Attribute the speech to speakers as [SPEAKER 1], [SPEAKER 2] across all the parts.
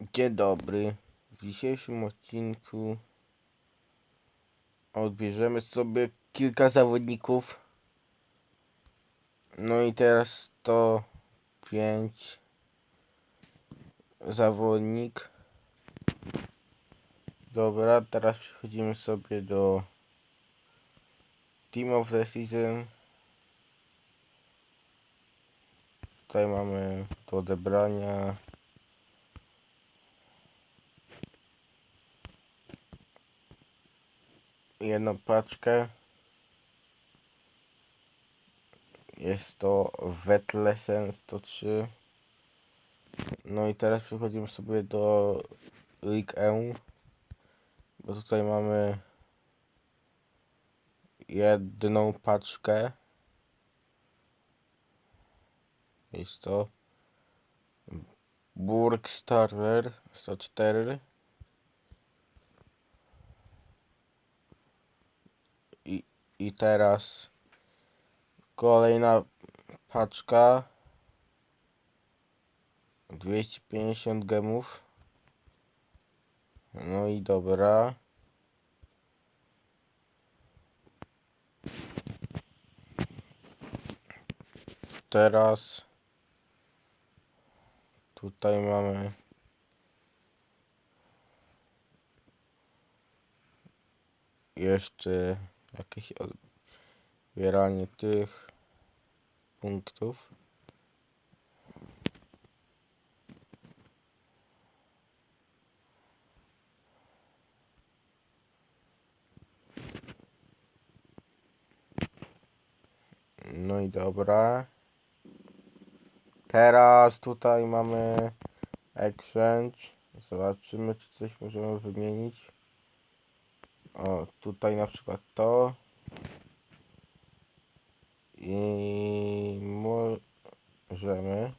[SPEAKER 1] Dzień dobry. W dzisiejszym odcinku odbierzemy sobie kilka zawodników. No i teraz to 5 zawodnik. Dobra, teraz przechodzimy sobie do Team of the Season. Tutaj mamy do odebrania jedną paczkę. Jest to Wetlesen 103. No i teraz przechodzimy sobie do League E. Bo tutaj mamy jedną paczkę. Jest to Burg Starter 104. I, teraz kolejna paczka 250 gemów. No i dobra. Teraz tutaj mamy jeszcze jakieś odbieranie tych punktów. No i dobra. Teraz tutaj mamy exchange. Zobaczymy, czy coś możemy wymienić. O, tutaj na przykład to. I możemy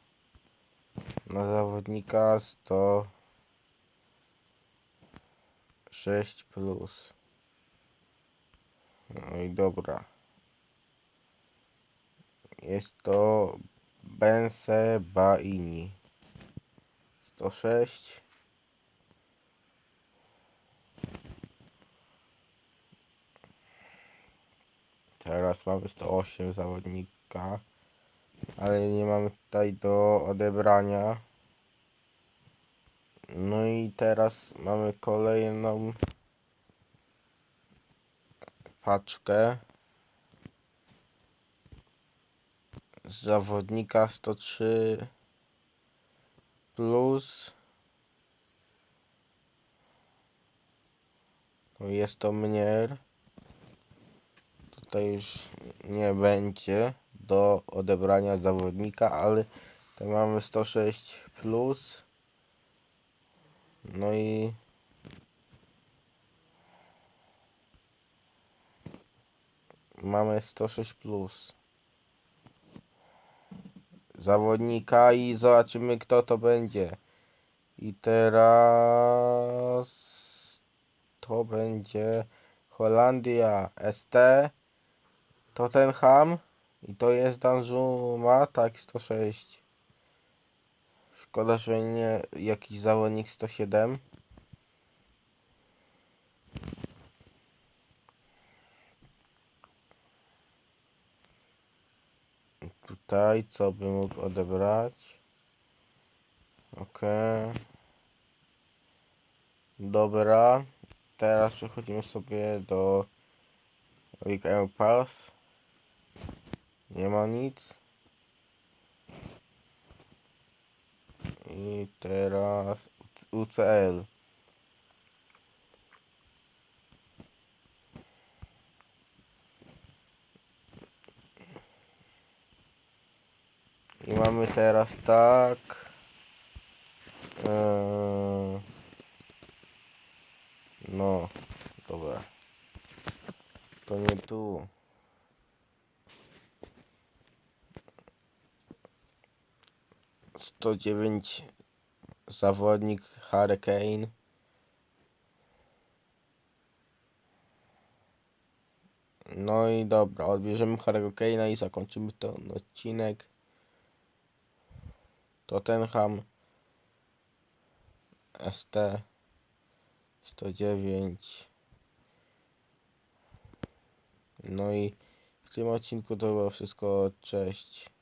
[SPEAKER 1] na zawodnika 106 plus. No i dobra. Jest to Bense Baini. 106. Teraz mamy 108 zawodnika, ale nie mamy tutaj do odebrania. No i teraz mamy kolejną paczkę zawodnika 103 plus jest to mnier tutaj już nie będzie do odebrania zawodnika, ale tutaj mamy 106 plus. No i mamy 106 plus zawodnika i zobaczymy kto to będzie. I teraz to będzie Holandia ST Tottenham i to jest Danjuma, tak 106. Szkoda, że nie jakiś zawodnik 107. Tutaj co by mógł odebrać? Ok. Dobra. Teraz przechodzimy sobie do League Pass. Nie ma nic. I teraz UCL. I mamy teraz tak. Eee, no, dobra. To nie tu. Sto dziewięć zawodnik Hurricane. No i dobra, odbierzemy Hurricane'a i zakończymy ten odcinek. Tottenham ST 109 No i w tym odcinku to było wszystko. Cześć.